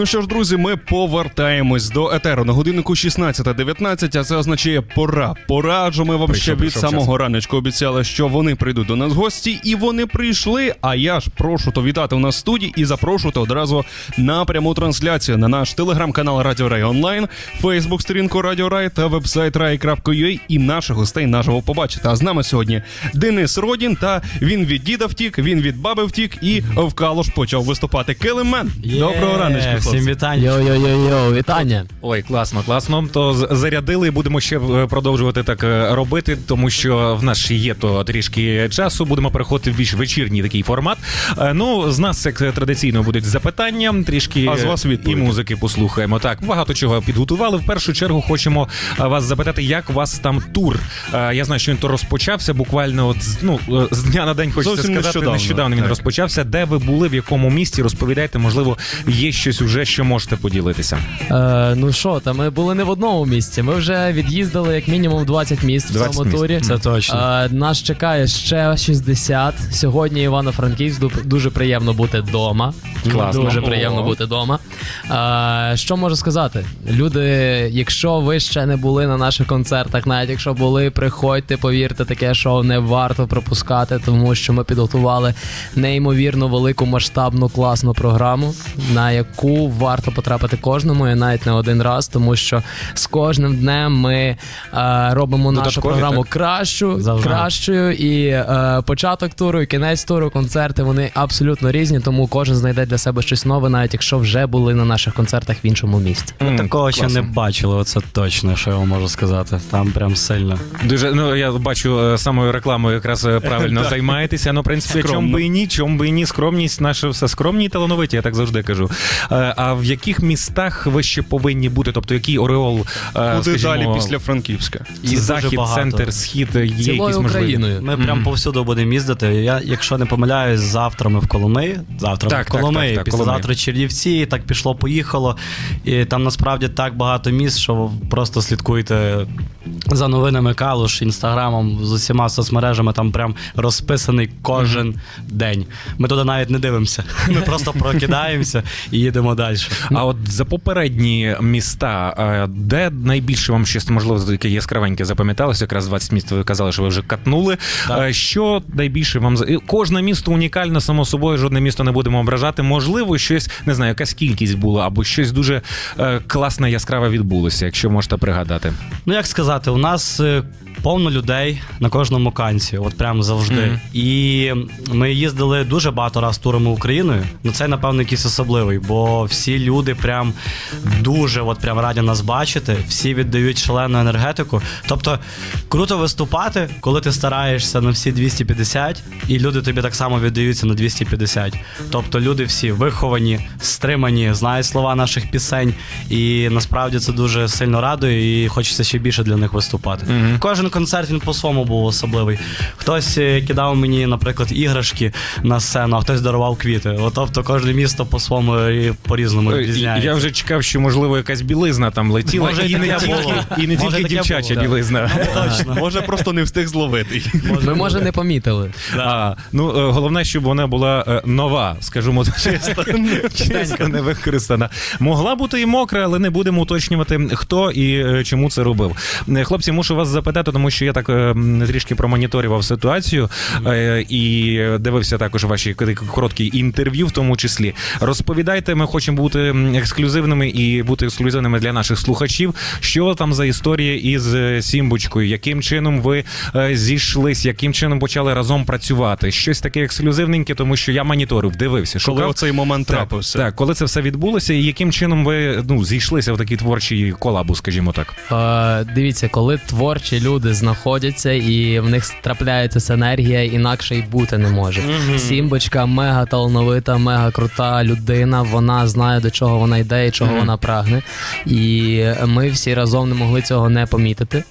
Ну що ж, друзі, ми повертаємось до етеру на годиннику 16.19, а це означає пора. Пора, адже ми вам Прийшов, ще від прийшов самого раночку обіцяли, що вони прийдуть до нас в гості, і вони прийшли. А я ж прошу то вітати у нас в студії і запрошувати одразу на пряму трансляцію на наш телеграм-канал Радіо Рай Онлайн, Фейсбук сторінку Радіо Рай та вебсайт rai.ua і наших гостей наживо побачити. А з нами сьогодні Денис Родін. Та він від діда втік, він від баби втік, і в Калуш почав виступати. Килимен. Доброго раночку, Всім вітання. Йо-йо-йо-йо, вітання. Ой, класно, класно. То зарядили і будемо ще е, продовжувати так е, робити, тому що в нас ще є то трішки часу. Будемо переходити в більш вечірній такий формат. Е, Ну, з нас як традиційно будуть запитання, трішки А з вас і музики послухаємо. Так, багато чого підготували. В першу чергу хочемо вас запитати, як у вас там тур. Я знаю, що він то розпочався буквально от з- ну з дня на день хочеться Зовсім сказати. нещодавно, він так. розпочався. Де ви були, в якому місті? Розповідайте, можливо, є щось уже, що можете поділитися. Е, ну що, та ми були не в одному місці. Ми вже від'їздили як мінімум 20 міст в цьому міст. турі. Це точно. Е, нас чекає ще 60. Сьогодні Івано-Франківськ дуже приємно бути вдома. Класно. Дуже О. приємно бути вдома. Е, що можу сказати? Люди, якщо ви ще не були на наших концертах, навіть якщо були, приходьте, повірте, таке шоу не варто пропускати, тому що ми підготували неймовірно велику масштабну класну програму, на яку варто потрапити кожному, і навіть не один раз, тому що з кожним днем ми е, робимо нашу Додаткові, програму так? кращу, Завжди. кращою. І е, початок туру, і кінець туру, концерти вони абсолютно різні, тому кожен знайде для себе щось нове, навіть якщо вже були на наших концертах в іншому місті. М, Такого ще класно. не бачили, оце точно, що я вам можу сказати. Там прям сильно. Дуже ну я бачу е, самою рекламою, якраз е, правильно займаєтеся. Ну, в принципі, Скромно. чом би і ні, чом би і ні, скромність, наше все скромні і талановиті, я так завжди кажу. Е, А в яких містах ви ще повинні бути? Тобто, який ореол е, Куди скажімо, далі після Франківська? і Дуже захід, багато. центр, схід є якісь Цілою можливі? Україною. Ми прям повсюди будемо їздити. Я, якщо не помиляюсь, завтра ми в Коломиї. Завтра Так, ми в так, Коломиї, так, так, післязавтра Коломия. Чернівці, так пішло, поїхало. І там насправді так багато міст, що просто слідкуйте за новинами Калуш, інстаграмом, з усіма соцмережами. Там прям розписаний кожен день. Ми туди навіть не дивимося. Ми просто прокидаємося і їдемо далі. А от за попередні міста, е, де найбільше вам щось можливо таке яскравеньке запам'яталося? Якраз 20 міст ви казали, що ви вже катнули. Так. Е, Що найбільше вам кожне місто унікальне, само собою, жодне місто не будемо ображати. Можливо, щось не знаю, якась кількість була, або щось дуже е, класне, яскраве відбулося, якщо можете пригадати. Ну як сказати, у нас повно людей на кожному канці, от прямо завжди. І ми їздили дуже багато раз турами Україною. Ну це напевно якийсь особливий, бо всі люди прям дуже от прям раді нас бачити, всі віддають шалену енергетику. Тобто круто виступати, коли ти стараєшся на всі 250, і люди тобі так само віддаються на 250. Тобто люди всі виховані, стримані, знають слова наших пісень, і насправді це дуже сильно радує, і хочеться ще більше для них виступати. Мгм. Кожен концерт він по-своєму був особливий. Хтось е, кидав мені, наприклад, іграшки на сцену, а хтось дарував квіти. От, тобто кожне місто по-своєму і по-різному Е, відрізняється. Я вже чекав, що можливо якась білизна там летіла, Може, і, і не тільки, було. і не тільки дівчача було, да. білизна. Точно. Може, просто не встиг зловити. Ми може не помітили. А, ну е, головне, щоб вона була е, нова, скажімо, чисто, чисто не використана. Могла бути і мокра, але не будемо уточнювати, хто і е, чому це робив. Е, Хлопці, мушу вас запитати, тому що я так е, трішки промоніторював ситуацію е, і дивився також ваші короткі інтерв'ю, в тому числі. Розповідайте, ми хочемо бути ексклюзивними і бути ексклюзивними для наших слухачів. Що там за історія із е, Сімбочкою? Яким чином ви е, зійшлись? Яким чином почали разом працювати? Щось таке ексклюзивненьке, тому що я моніторив, дивився, Коли шукав. оцей момент Так, трапився. так, коли це все відбулося, і яким чином ви ну зійшлися в такій творчій колабу, скажімо так. Е, дивіться, коли творчі люди знаходяться і в них трапляється синергія, інакше й бути не може. Сімбочка мега талановита, мега крута людина. Вона знає до чого вона йде і чого Мгм. вона прагне. І ми всі разом не могли цього не помітити.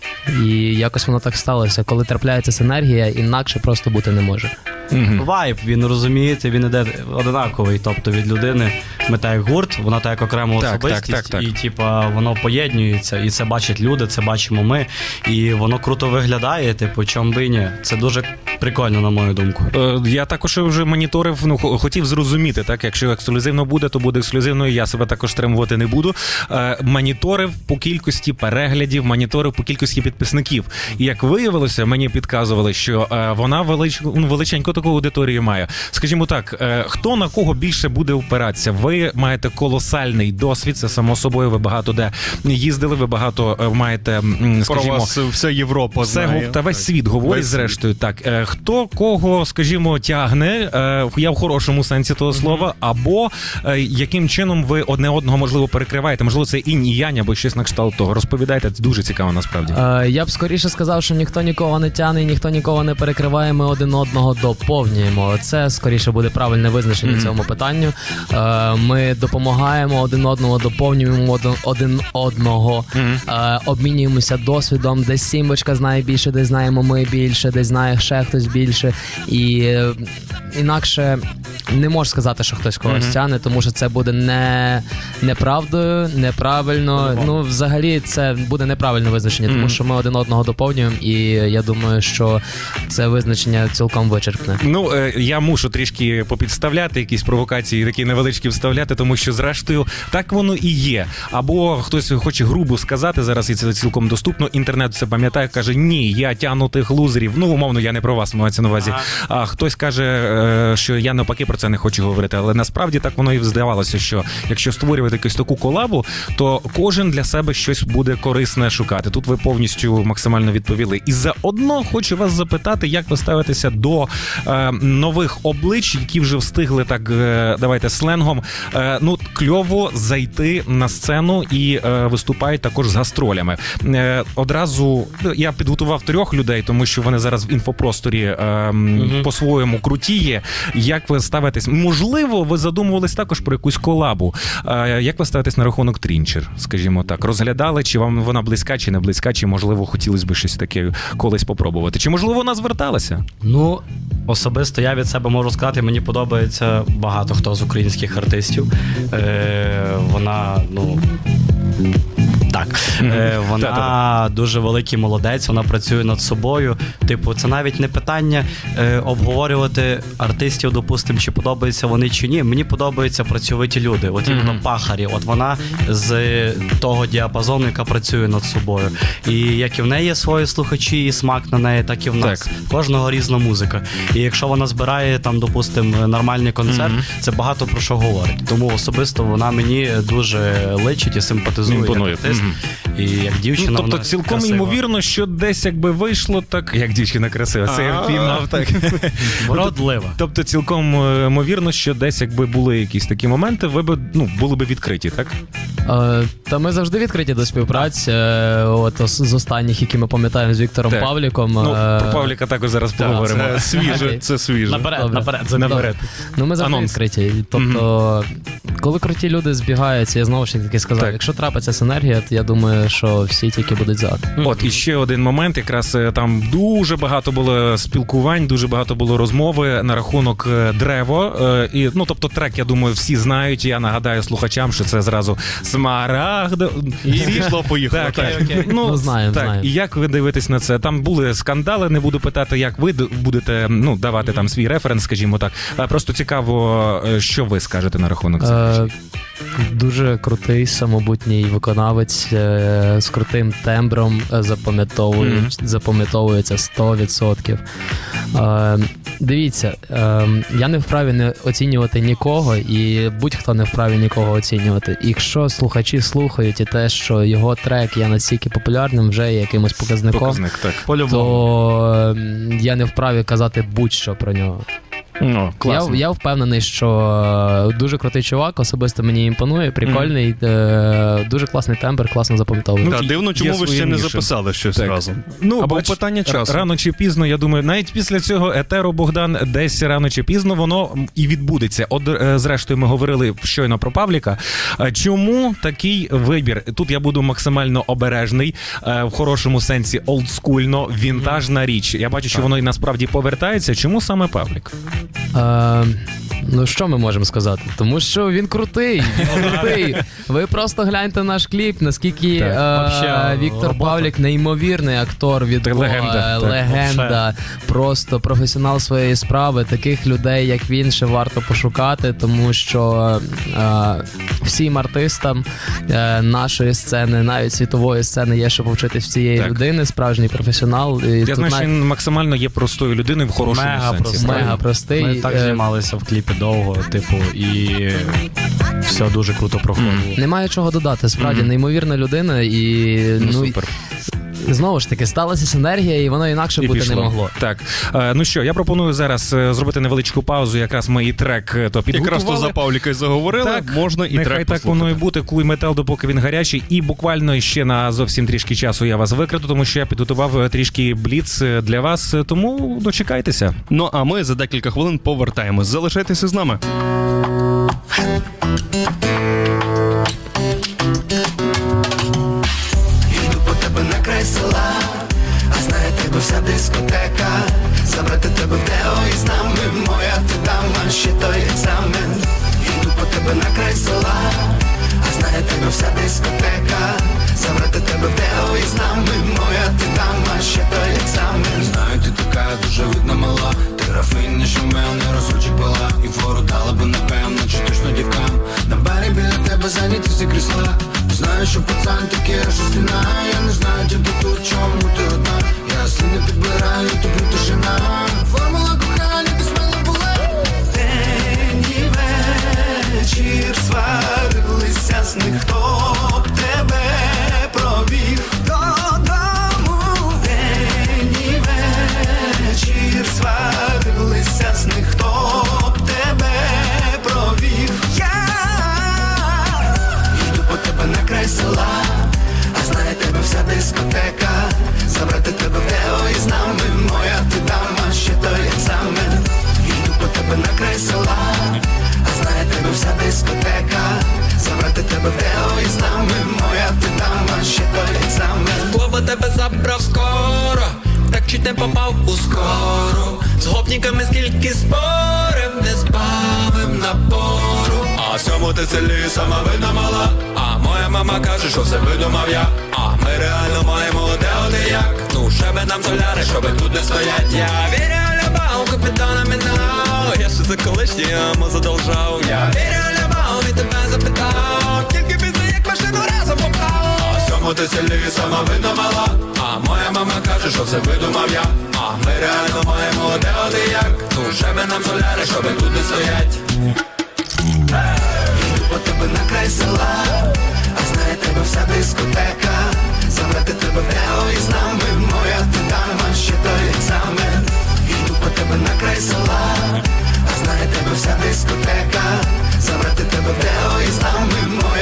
І якось воно так сталося. Коли трапляється синергія, інакше просто бути не може. Мгм. Вайб, він розумієте, він іде одинаковий, тобто від людини ми так як гурт, вона так як окрема Так, так, особистість, так, так. і типа воно поєднується, і це бачать люди, це бачимо ми. І воно круто виглядає. Типу, чом би ні. Це дуже прикольно, на мою думку. Е, Я також вже моніторив, ну хотів зрозуміти, так якщо ексклюзивно буде, то буде ексклюзивно. і Я себе також стримувати не буду. Е, Моніторив по кількості переглядів, моніторив по кількості підписників. І як виявилося, мені підказували, що е, вона велич, ну, величеньку таку аудиторію має. Скажімо так, е, хто на кого більше буде опиратися? Ви маєте колосальний досвід, це само собою. Ви багато де їздили, ви багато е, маєте, м, Про скажімо, вас вся Європа все знає. та весь Так. світ говорить, Весь світ. зрештою. Так, е, хто кого, скажімо, тягне, е, я в хорошому сенсі того слова, або е, яким чином ви одне одного можливо перекриваєте? Можливо, це інь і янь, або щось на кшталт того. Розповідайте, це дуже цікаво насправді. Е, я б скоріше сказав, що ніхто нікого не тягне, ніхто нікого не перекриває. Ми один одного доповнюємо. Це скоріше буде правильне визначення цьому питанню. Е, ми допомагаємо один одного, доповнюємо один, одного, е, обмінюємося досвідом. Десь сімочка знає більше, десь знаємо ми більше, десь знає ще хтось більше. І е, інакше не можеш сказати, що хтось когось тягне, тому що це буде не неправдою, неправильно. Ну, взагалі, це буде неправильне визначення, тому що ми один одного доповнюємо, і я думаю, що це визначення цілком вичерпне. Ну, е, я мушу трішки попідставляти якісь провокації, такі невеличкі вставляти, тому що зрештою так воно і є. Або хтось хоче грубо сказати зараз, і це цілком доступно. Інтернет це пам'ятає, каже: ні, я тягну тих лузерів. Ну, умовно, я не про вас мається на увазі. А хтось каже, е, що я навпаки про це не хочу говорити. Але насправді так воно і здавалося, що якщо створювати якусь таку колабу, то кожен для себе щось буде корисне шукати. Тут ви повністю максимально відповіли. І заодно хочу вас запитати, як ви ставитеся до е, нових облич, які вже встигли так, е, давайте сленгом. Е, ну кльово зайти на сцену і е, виступають також з гастролями. Е, одразу ну, я підготував трьох людей, тому що вони зараз в інфопросторі е, м, по-своєму круті є. Як ви ставитесь? Можливо, ви задумувались також про якусь колабу. Е, як ви ставитесь на рахунок Трінчер? Скажімо так, розглядали, чи вам вона близька, чи не близька, чи можливо хотілося б щось таке колись попробувати? Чи можливо вона зверталася? Ну, особисто я від себе можу сказати, мені подобається багато хто з українських артистів. Е, вона, ну. Так, е, вона дуже великий молодець, вона працює над собою. Типу, це навіть не питання е, обговорювати артистів, допустимо, чи подобаються вони чи ні. Мені подобаються працьовиті люди. От іменно пахарі. От вона з того діапазону, яка працює над собою. І як і в неї є свої слухачі, і смак на неї, так і в нас. Так. Кожного різна музика. І якщо вона збирає там, допустимо, нормальний концерт, це багато про що говорить. Тому особисто вона мені дуже личить і симпатизує Імпонує. артист. І як дівчина. Ну, тобто вона цілком красива. ймовірно, що десь якби вийшло так, як дівчина красива. Це я впіймав так. Вродлива. Тобто, цілком е, ймовірно, що десь якби були якісь такі моменти, ви б ну були б відкриті, так? Е, Та ми завжди відкриті до співпраці. Е, От з останніх, які ми пам'ятаємо з Віктором Так. Павліком. Ну, про Павліка також зараз поговоримо. Це свіже, це свіже. Наперед, Добре. наперед, Наперед. Ну, ми завжди Анонс. відкриті. Тобто, коли круті люди збігаються, я знову ж таки сказав, Так. якщо трапиться синергія, я думаю, що всі тільки будуть за. От і ще один момент. Якраз е, там дуже багато було спілкувань, дуже багато було розмови на рахунок е, древо. Е, І ну тобто, трек, я думаю, всі знають. Я нагадаю слухачам, що це зразу смарагд. І пішло, поїхало. Так, Так. так. Ну, Ну, знаємо, так. знаємо. І як ви дивитесь на це? Там були скандали, не буду питати, як ви будете ну, давати там свій референс, скажімо так. Просто цікаво, що ви скажете на рахунок цих Е. Дуже крутий, самобутній виконавець е, з крутим тембром е, запам'ятовує, Мгм. запам'ятовується 100%. Е, дивіться, е, я не вправі не оцінювати нікого, і будь-хто не вправі нікого оцінювати. І якщо слухачі слухають і те, що його трек є настільки популярним, вже є якимось показником, Показник, так. То е, я не вправі казати будь-що про нього. Ну, Я, класно. я впевнений, що е, дуже крутий чувак, особисто мені імпонує, прикольний, е, дуже класний тембр, класно запам'ятовує. Ну, Та, дивно, чому ви ще не записали щось Так. разом. Ну, Або бач, питання часу. Рано чи пізно, я думаю, навіть після цього етеро Богдан десь рано чи пізно воно і відбудеться. От е, зрештою, ми говорили щойно про Павліка. Е, Чому такий вибір? Тут я буду максимально обережний, в хорошому сенсі олдскульно, вінтажна річ. Я бачу, що воно і насправді повертається. Чому саме Павлік? Е, Ну що ми можемо сказати? Тому що він крутий, він крутий. Ви просто гляньте наш кліп, наскільки Так. е, Вообще, Віктор робота. Павлік неймовірний актор від Бога, легенда, так. легенда, просто професіонал своєї справи. Таких людей, як він, ще варто пошукати, тому що е, всім артистам е, нашої сцени, навіть світової сцени, є що повчитись в цієї Так. людини, справжній професіонал. І Я тут знаю, що навіть він максимально є простою людиною в хорошому Мега сенсі. простий. мега простий. Ми так Е, знімалися в кліпі довго, типу, і все дуже круто проходило. Немає чого додати. Справді неймовірна людина, і Ну, ну, супер. Знову ж таки сталася синергія, і воно інакше І бути пішло. не могло. Так. Е, ну що, я пропоную зараз е, зробити невеличку паузу. Якраз ми і трек е, то підготували. Якраз то за Павліка й заговорили, Так, можна і Нехай трек так воно і бути. Куй метал, допоки він гарячий. І буквально ще на зовсім трішки часу я вас викраду, тому що я підготував е, трішки бліц е, для вас. е, Тому дочекайтеся. Ну а ми за декілька хвилин повертаємось. Залишайтеся з нами. Дискотека. Забрати тебе в Део і з нами моя ти дама, ще той екзамен. Йду по тебе на край села, а знає тебе вся дискотека. Забрати тебе в Део і з нами моя ти дама, ще той екзамен. Знаю, ти така дуже видна мала. Ти графиня, що в мене розочок була. І фору дала би напевно, чи точно дівкам. На барі біля тебе зайняті всі крісла. Знаю, що пацан такий, що стіна Я не знаю тільки тут, чому ти одна Я сліни підбираю, тобі тишина. Формула кохання, ти смела була. День і вечір сварилися з них. Хто Ти селі сама видна мала. А моя мама каже, що все видумав я. А ми реально маємо де ти як. Ну шебе нам соляри, щоби тут не стоять. Я вірю любов, капітана Мінау. Я ще за колишній йому задолжав. Я вірю любов, і тебе запитав. Тільки після як машину разом попав. А сьому ти селі сама видно мала. А моя мама каже, що все видумав я. А ми реально маємо де ти як. Ну шебе нам соляри, щоби тут не стоять. Йду по тебе на край села, а знає тебе вся дискотека. Забрати тебе в Део і з нами моя ти дама, ще той екзамен. Йду по тебе на край села, а знає тебе вся дискотека. Забрати тебе в Део і з нами моя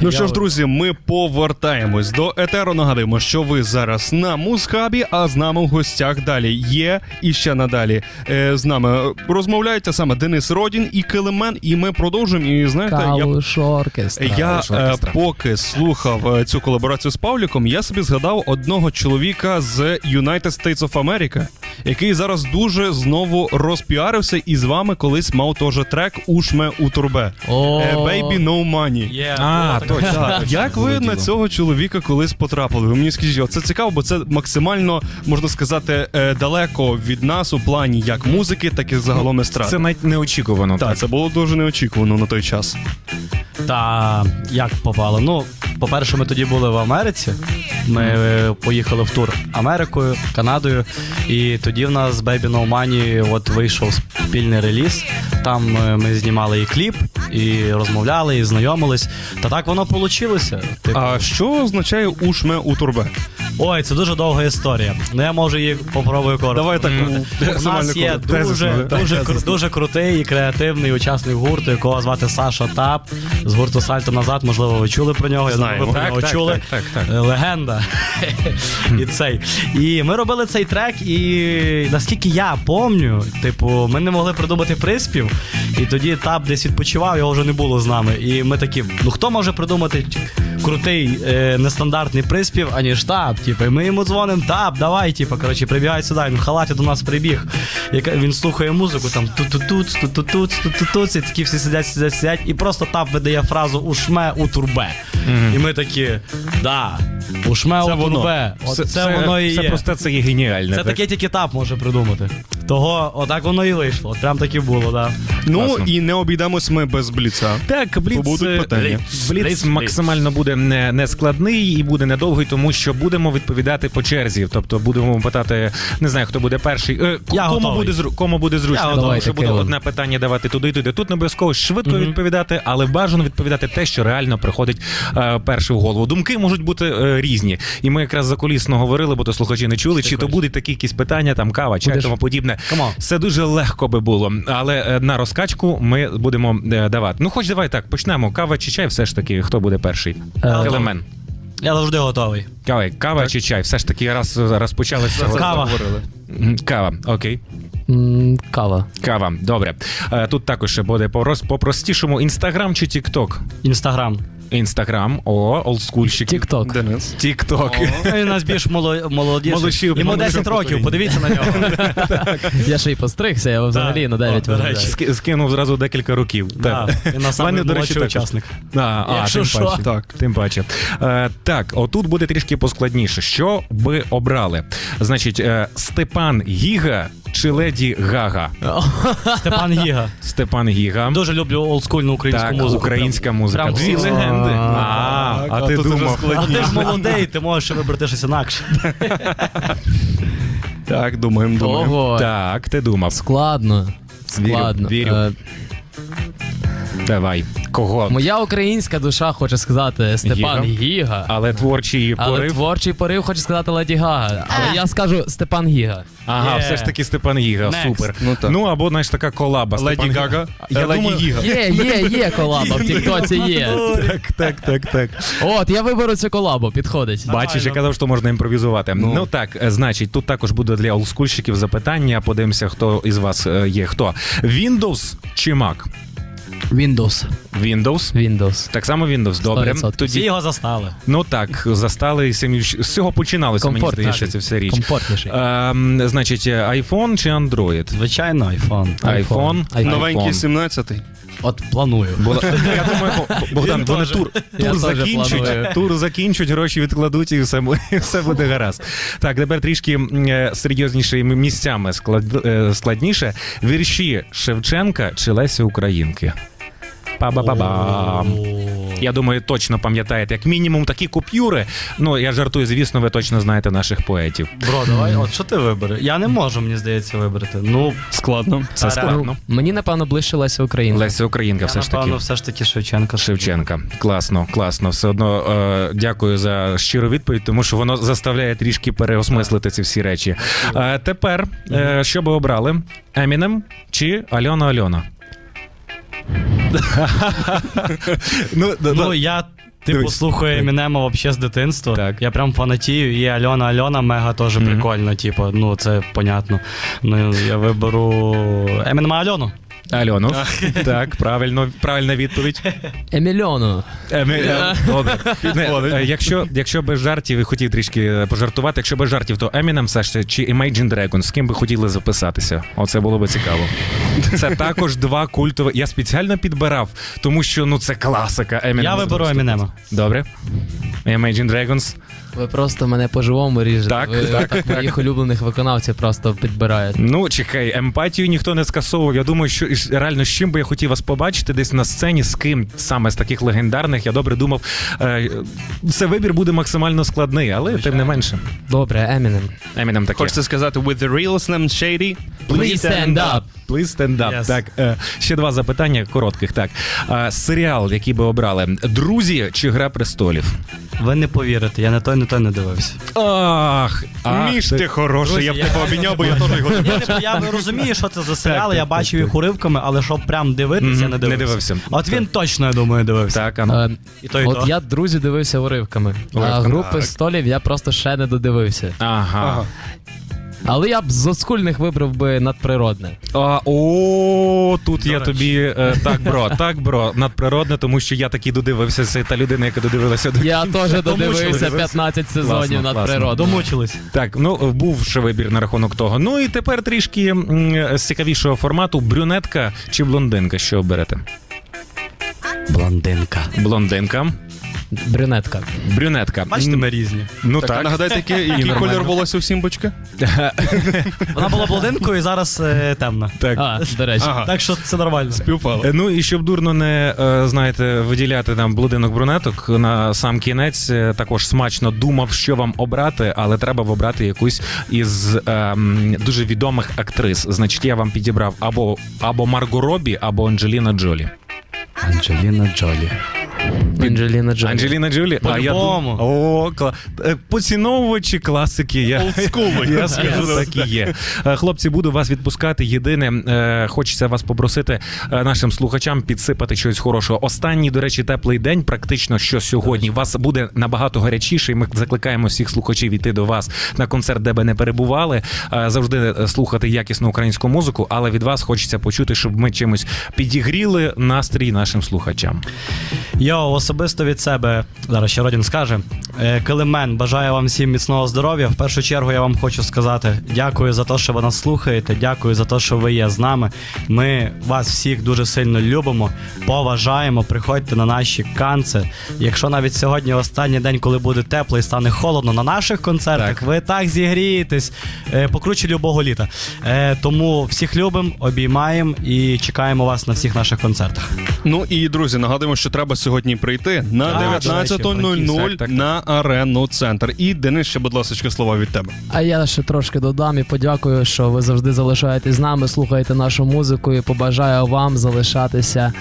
Ну що ж, друзі, ми повертаємось до етеру. Нагадуємо, що ви зараз на музхабі, а з нами в гостях далі є і ще надалі. Е, з нами розмовляють а саме Денис Родін і Килимен. І ми продовжуємо. І знаєте, я Калуш оркестра. Я е, поки слухав е, цю колаборацію з Павліком, я собі згадав одного чоловіка з United States of America, який зараз дуже знову розпіарився і з вами колись мав теж трек Ушме у турбе. Baby No Money. Є, А. точно. Як ви на цього чоловіка колись потрапили? Ви мені скажіть, це цікаво, бо це максимально можна сказати е, далеко від нас у плані як музики, так і загалом естради. Це навіть неочікувано. Так, це було дуже неочікувано на той час. Та як попало? Ну, по-перше, ми тоді були в Америці. Ми е, поїхали в тур Америкою, Канадою. І тоді в нас з Baby No Money от вийшов спільний реліз. Там е, ми знімали і кліп, і розмовляли, і знайомились. Та так воно вийшло. Типу, А що означає ушме у турбе? Ой, це дуже довга історія. Ну я можу її попробую коротко. Давай так У нас є дуже, дуже, дуже крутий і креативний учасник гурту, якого звати Саша Тап з гурту Сальто назад. Можливо, ви чули про нього. Я думаю, ви про нього чули. так, так, так. Е, Легенда. і цей. І ми робили цей трек, і наскільки я пам'ятаю, типу, ми не могли придумати приспів, і тоді тап десь відпочивав, його вже не було з нами. І ми такі, ну хто може придумати крутий е, нестандартний приспів, аніж тап. Типу, і ми йому дзвонимо, тап, давай, типу, коротше, прибігай сюди. Він в халаті до нас прибіг. Яка- Він слухає музику, там ту-ту-тут, ту-ту-туц, ту-ту-туц, і такі всі сидять, сидять, сидять, і просто тап видає фразу ушме у турбе. І ми такі, да, ушме у турбе. От це, воно і це є. просто це є геніальне. Це так? таке тільки тап може придумати. Того, отак воно і вийшло. От прям так і було, да. Ну Класно. і не обійдемось ми без бліца. Так, бліц, Будуть е, питання. бліц, бліц максимально буде не, не складний і буде недовгий, тому що будемо відповідати по черзі. Тобто будемо питати, не знаю, хто буде перший. Е, Я кому готовий. буде зру- кому буде зручно, Я тому готовий. що буде Давайте, одне питання давати туди, туди. Тут не обов'язково швидко відповідати, але бажано відповідати те, що реально приходить е, перше в голову. Думки можуть бути е, різні. І ми якраз закулісно говорили, бо то слухачі не чули, чи то будуть такі якісь питання, там кава, чай, Будеш- тому подібне. Come on. Це дуже легко би було, але е, на розкачку ми будемо е, давати. Ну, хоч давай так, почнемо. Кава чи чай, все ж таки, хто буде перший? Елемент. Я завжди готовий. Кава, кава чи чай? Все ж таки, раз розпочалося. Кава. Мгм, Кава, окей. м, Кава. Кава, добре. Е, Тут також ще буде по роз- по-простішому. Інстаграм чи Тікток? Інстаграм. Інстаграм, о, олдскульщик. Тік-ток. Денис. Тікток. Він у нас більш моло- молодіший. Молодший- Йому 10 років, подивіться на нього. Я ще й постригся, я взагалі на 9 О, до речі. Ски- Скинув зразу декілька років. Да, Так. Він Мене, до речі, молодший також. учасник. А, а, Якщо тим що. паче. Так. Тим паче. Е, так, отут буде трішки поскладніше. Що ви обрали? Значить, е, Степан Гіга чи Леді Гага? Степан Гіга. Степан Гіга. Дуже люблю олдскульну українську Так, музику. українська музика. прям Дві легенди. А, А, а а ти думав. А ти ж молодий, ти можеш вибрати щось інакше. Так, думаємо, думаємо. Ого, Так, ти думав. складно. Складно. вірю. Е, Давай. Кого? Моя українська душа хоче сказати Степан Гіга. Гіга. Але творчий Але порив. творчий порив хоче сказати Леді Гага. Але я скажу Степан Гіга. Ага, Є. все ж таки Степан Гіга, Next. супер. Ну, так. Ну або знаєш така колаба. Леді Степан Гага. Я Е, Леді думаю, Гіга. Є, є, є колаба, в Тіктоці є. Так, так, так, так. От, я виберу цю колабу, підходить. Бачиш, я казав, що можна імпровізувати. Ну, так, е, значить, тут також буде для олдскульщиків запитання. Подивимося, хто із вас е, є. Хто? Windows чи Mac? Windows. Windows. Windows. Так само Windows, добре. 100%. Всі Тоді, його застали. ну так, застали і цим- з цього починалося, мені здається, це вся річ. Комфортніший. Ем, значить, е, iPhone чи Android? Звичайно, iPhone. iPhone. iPhone. Новенький 17-й. От планую. Бо- Я думаю, Богдан, вони тур, тур закінчують закінчать, планую. тур закінчать, гроші відкладуть і все, і все буде гаразд. Так, тепер трішки е, серйозніше місцями склад, е, складніше. Вірші Шевченка чи Лесі Українки? Па-ба-ба-бам. Я думаю, точно пам'ятаєте, як мінімум такі купюри. Ну, я жартую, звісно, ви точно знаєте наших поетів. Бро, давай, от що ти вибери? Я не можу, мені здається, вибрати. Ну, Складно. Це складно. Мені, напевно, ближче Леся Українка. Леся Українка, я, все ж таки. напевно, все ж таки Шевченка. Шевченка. Класно, класно. Все одно е, дякую за щиру відповідь, тому що воно заставляє трішки переосмислити ці всі речі. Е, тепер, е, що би обрали? Емінем чи Альона Альона? ну, да, Ну, да. я. Типу, Дивись. слухаю Емінема взагалі з дитинства. Так. Я прям фанатію, і Альона Альона мега теж прикольно, типу, ну це понятно. Ну, я виберу Емінема Альону. Альону. Так, правильно, правильна відповідь. Емільону. Емі- е, Добре. Не, е, Якщо, якщо без жартів і хотів трішки е, пожартувати, якщо без жартів, то Eminem все ж таки чи Imagine Dragons, з ким би хотіли записатися? Оце було би цікаво. Це також два культові. Я спеціально підбирав, тому що ну це класика. Eminem Я виберу Емінема. Добре. Imagine Dragons. Ви просто мене по-живому ріжете. Так, Ви так, так, моїх улюблених виконавців просто підбираєте. Ну, чекай, емпатію ніхто не скасовував. Я думаю, що реально з чим би я хотів вас побачити десь на сцені, з ким саме з таких легендарних. Я добре думав, е, це вибір буде максимально складний, але тим не менше. Добре, Емінем. Eminem таке. Хочете сказати with the real Slim Shady? Please stand up. Please stand up. Yes. Так, е, ще два запитання коротких. Так, е, серіал, який би обрали: Друзі чи Гра престолів? Ви не повірите, я не той, не той не дивився. Ах, ах, Міш ти- ти хороший, я б тебе обійняв, бо я теж його не Я, не, я розумію, що це за серіал, я бачив їх уривками, але щоб прям дивитися, я не не дивився. дивився. От він точно, я думаю, дивився. Так, а ну. Е, І то, і От то. я друзі дивився уривками. А Уривками. групи столів я просто ще не додивився. Ага. Але я б з оскульних вибрав би надприродне. А, о, тут я тобі е, так, бро, так, бро, надприродне, тому що я таки додивився. Це та людина, яка додивилася до Я кінця. теж додивився Домучились. 15 сезонів Класно, надприродне. Домучились. Так, ну був ще вибір на рахунок того. Ну і тепер трішки м, з цікавішого формату: брюнетка чи блондинка? Що оберете? Блондинка. Блондинка, Брюнетка. брюнетка. Бачите, ми різні. Ну Так, а так. нагадайте, який, який нормально. колір волосся у Сімбочки? Вона була блондинкою і зараз е, темна. так. А, до речі. Ага. Так що це нормально. Співпало. Е, Ну і щоб дурно не е, знаєте, виділяти там блудинок брюнеток на сам кінець, е, також смачно думав, що вам обрати, але треба обрати якусь із ем, дуже відомих актрис. Значить, я вам підібрав або або Марго Робі, або Анджеліна Джолі. Анджеліна Джолі. Анджеліна Джолі. Анджеліна Джолі, а я дум- О, кла... е, поціновувачі класики. Я, я скажу, так і є. Е, Хлопці, буду вас відпускати. Єдине, е, хочеться вас попросити е, нашим слухачам підсипати щось хорошого. Останній, до речі, теплий день, практично що сьогодні. Вас буде набагато гарячіше. і Ми закликаємо всіх слухачів йти до вас на концерт, де би не перебували. Е, Завжди е, слухати якісну українську музику, але від вас хочеться почути, щоб ми чимось підігріли настрій нашим слухачам. Я особисто від себе, зараз ще Родін скаже. Е, Килимен, бажаю вам всім міцного здоров'я. В першу чергу я вам хочу сказати дякую за те, що ви нас слухаєте. Дякую за те, що ви є з нами. Ми вас всіх дуже сильно любимо, поважаємо. Приходьте на наші канци. Якщо навіть сьогодні останній день, коли буде тепло і стане холодно, на наших концертах Так. ви так зігрієтесь е, покруче любого літа. Е, Тому всіх любимо, обіймаємо і чекаємо вас на всіх наших концертах. Ну і друзі, нагадуємо, що треба сьогодні прийти на Так, до 19.00 так, так, так. на арену центр. І Денис, ще, будь ласка, слова від тебе. А я ще трошки додам і подякую, що ви завжди залишаєтесь з нами, слухаєте нашу музику і побажаю вам залишатися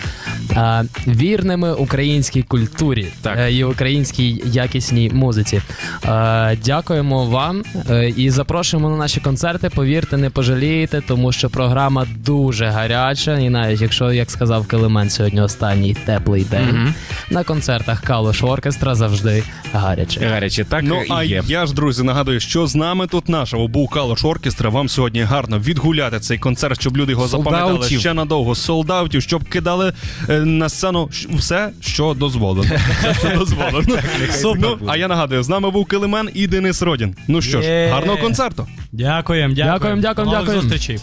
е, вірними українській культурі Так. е, і українській якісній музиці. Е, дякуємо вам е, і запрошуємо на наші концерти. Повірте, не пожалієте, тому що програма дуже гаряча. І навіть якщо, як сказав Килимен, сьогодні останній теплий день на концертах Калуш Оркестра завжди гаряче. Гаряче, так Ну і а є. я ж, друзі, нагадую, що з нами тут нашого був Калош Оркестра. Вам сьогодні гарно відгуляти цей концерт, щоб люди його запам'ятали ще надовго. Солдатів, щоб кидали е, на сцену все, що дозволено. Все, що дозволено. Ну, а я нагадую, з нами був Килимен і Денис Родін. Ну що ж, Є. гарного концерту. Дякуємо, дякуємо. Дякуємо, дякуємо, До нових дякуємо. зустрічей.